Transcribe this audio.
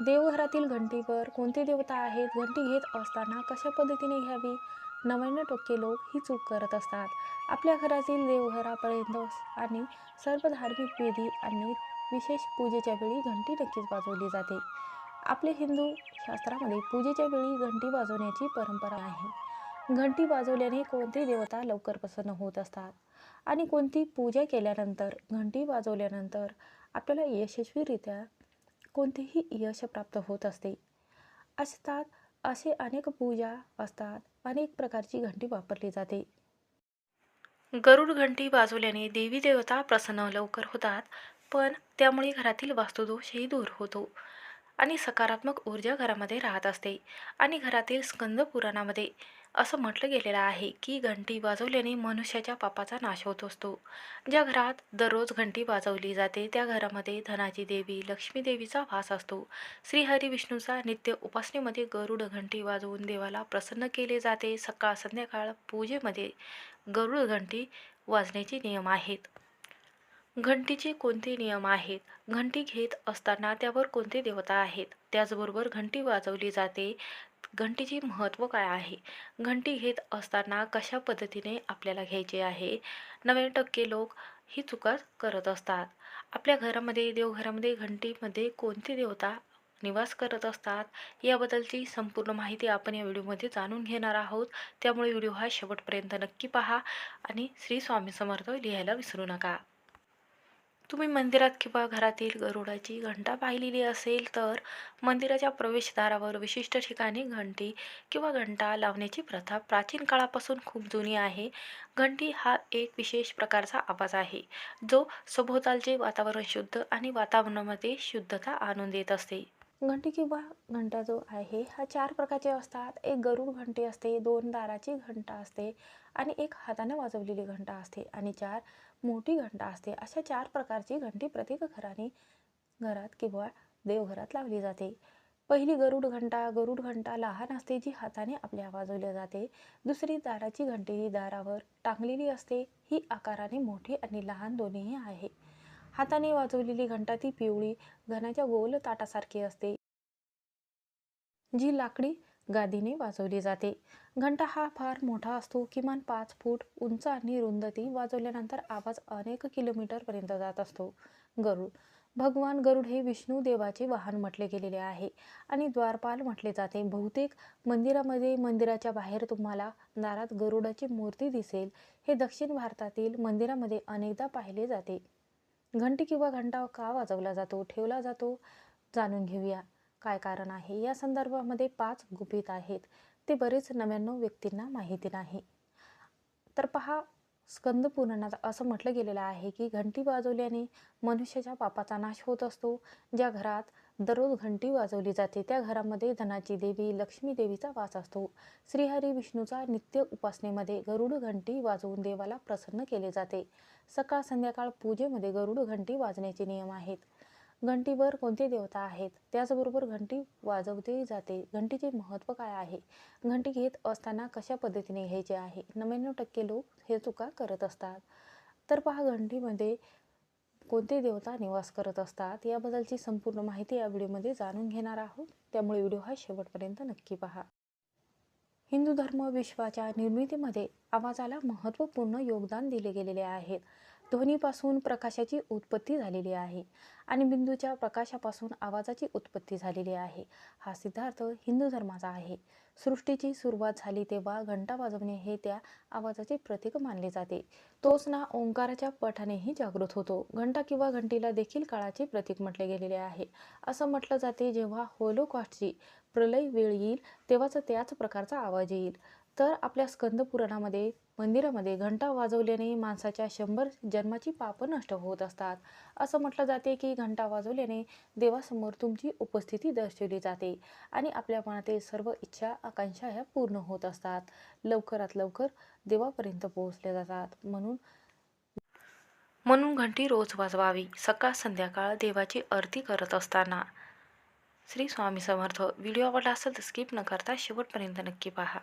देवघरातील घंटीवर कोणते देवता आहेत घंटी घेत असताना कशा पद्धतीने घ्यावी? नव्याण्णव टक्के लोक ही चूक करत असतात. आपल्या घरातील देवघरापर्यंत आणि सर्व धार्मिक विधी आणि विशेष पूजेच्या वेळी घंटी नक्कीच वाजवली जाते. आपले हिंदू शास्त्रामध्ये पूजेच्या वेळी घंटी वाजवण्याची परंपरा आहे. घंटी वाजवल्याने कोणती देवता लवकर प्रसन्न होत असतात? आणि कोणती पूजा केल्यानंतर घंटी वाजवल्यानंतर आपल्याला यशस्वीरित्या कोणतेही यश प्राप्त होत असते. असतात असे अनेक पूजा असतात अनेक प्रकारची घंटी वापरली जाते. गरुड घंटी वाजवल्याने देवी देवता प्रसन्न लवकर होतात पण त्यामुळे घरातील वास्तुदोषही दूर होतो आणि सकारात्मक ऊर्जा घरामध्ये राहत असते आणि घरातील स्कंद पुराणामध्ये असं म्हटलं गेलेलं आहे की घंटी वाजवल्याने मनुष्याच्या पापाचा नाश होत असतो. ज्या घरात दररोज घंटी वाजवली जाते त्या घरामध्ये धनाची देवी लक्ष्मी देवीचा वास असतो. श्रीहरी विष्णूचा नित्य उपासनेमध्ये गरुड घंटी वाजवून देवाला प्रसन्न केले जाते. सकाळ संध्याकाळ पूजेमध्ये गरुड घंटी वाजण्याचे नियम आहेत. घंटीचे कोणते नियम आहेत? घंटी घेत असताना त्यावर कोणते देवता आहेत? त्याचबरोबर घंटी वाजवली जाते. घंटीचे महत्त्व काय आहे? घंटी घेत असताना कशा पद्धतीने आपल्याला घ्यायचे आहे? नव्याण्णव टक्के लोक ही चुका करत असतात. आपल्या घरामध्ये देवघरामध्ये घंटीमध्ये कोणते देवता निवास करत असतात? याबद्दलची संपूर्ण माहिती आपण या व्हिडिओमध्ये जाणून घेणार आहोत. त्यामुळे व्हिडिओ हा शेवटपर्यंत नक्की पहा आणि श्री स्वामी समर्थ लिहायला विसरू नका. तुम्ही मंदिरात किंवा घरातील गरुडाची घंटा पाहिलेली असेल तर मंदिराच्या प्रवेशद्वारावर विशिष्ट ठिकाणी घंटी किंवा घंटा लावण्याची प्रथा प्राचीन काळापासून खूप जुनी आहे. घंटी हा एक विशेष प्रकारचा आवाज आहे जो सभोवतालचे वातावरण शुद्ध आणि वातावरणामध्ये शुद्धता आणून देत असते. घंटी किंवा घंटा जो आहे हा चार प्रकारचे असतात. एक गरुड घंटी असते दोन दाराची घंटा असते आणि एक हाताने वाजवलेली घंटा असते आणि चार मोठी घंटा असते. अशा चार प्रकारची घंटी प्रत्येक घराने घरात किंवा देवघरात लावली जाते. पहिली गरुड घंटा गरुड घंटा लहान असते जी हाताने आपल्या वाजवली जाते. दुसरी दाराची घंटी ही दारावर टांगलेली असते. ही आकाराने मोठी आणि लहान दोन्हीही आहे. हाताने वाजवलेली घंटा ती पिवळी घनाच्या गोल ताटासारखी असते. जी लाकडी गादीने वाजवली जाते. घंटा हा फार मोठा असतो किमान पाच फूट उंच आणि रुंदती वाजवल्यानंतर आवाज अनेक किलोमीटरपर्यंत जात असतो. गरुड भगवान गरुड हे विष्णू देवाचे वाहन म्हटले गेलेले आहे आणि द्वारपाल म्हटले जाते. बहुतेक मंदिरामध्ये मंदिराच्या बाहेर तुम्हाला दारात गरुडाची मूर्ती दिसेल. हे दक्षिण भारतातील मंदिरामध्ये अनेकदा पाहिले जाते. घंटी किंवा घंटा का वाजवला जातो ठेवला जातो? जाणून घेऊया. काय कारण आहे? या संदर्भामध्ये पाच गुपित आहेत. ते बरेच नव्याण्णव व्यक्तींना माहिती नाही. तर पहा स्कंद पुराणात असं म्हटलं गेलेलं आहे की घंटी वाजवल्याने मनुष्याच्या पापाचा नाश होत असतो. ज्या घरात दररोज घंटी वाजवली जाते त्या घरामध्ये धनाची देवी लक्ष्मी देवीचा वास असतो. श्रीहरी विष्णूचा नित्य उपासनेमध्ये गरुड घंटी वाजवून देवाला प्रसन्न केले जाते. सकाळ संध्याकाळ पूजेमध्ये गरुड घंटी वाजण्याचे नियम आहेत. घंटीवर कोणते देवता आहेत? त्याचबरोबर घंटी वाजवली जाते. घंटीचे महत्त्व काय आहे? घंटी घेत असताना कशा पद्धतीने घ्यायचे आहे? नव्याण्णव टक्के लोक हे चुका करत असतात. तर पहा घंटीमध्ये कोणते देवता निवास करत असतात? याबद्दलची संपूर्ण माहिती या व्हिडिओमध्ये जाणून घेणार आहोत. त्यामुळे व्हिडिओ हा शेवटपर्यंत नक्की पहा. हिंदू धर्म विश्वाच्या निर्मितीमध्ये आवाजाला महत्त्वपूर्ण योगदान दिले गेलेले आहेत. ध्वनीपासून प्रकाशाची उत्पत्ती झालेली आहे आणि बिंदूच्या प्रकाशापासून आवाजाची उत्पत्ती झालेली आहे. हा सिद्धार्थ हिंदू धर्माचा आहे. सृष्टीची सुरुवात झाली तेव्हा घंटा वाजवणे हे त्या आवाजाचे प्रतीक मानले जाते. तोच ना ओंकाराच्या पठानेही जागृत होतो. घंटा किंवा घंटीला देखील काळाचे प्रतीक म्हटले गेलेले आहे. असं म्हटलं जाते जेव्हा होलोकॉस्टची प्रलय वेळ येईल तेव्हाच त्याच प्रकारचा आवाज येईल. तर आपल्या स्कंद पुराणामध्ये मंदिरामध्ये घंटा वाजवल्याने माणसाच्या शंभर जन्माची पापं नष्ट होत असतात. असं म्हटलं जाते की घंटा वाजवल्याने देवासमोर तुमची उपस्थिती दर्शवली जाते आणि आपल्या मनातील सर्व इच्छा आकांक्षा ह्या पूर्ण होत असतात. लवकरात लवकर देवापर्यंत पोहोचल्या जातात. म्हणून म्हणून घंटी रोज वाजवावी. सकाळ संध्याकाळ देवाची आरती करत असताना. श्री स्वामी समर्थ. व्हिडिओ आवडला असेल तर स्किप न करता शेवटपर्यंत नक्की पहा.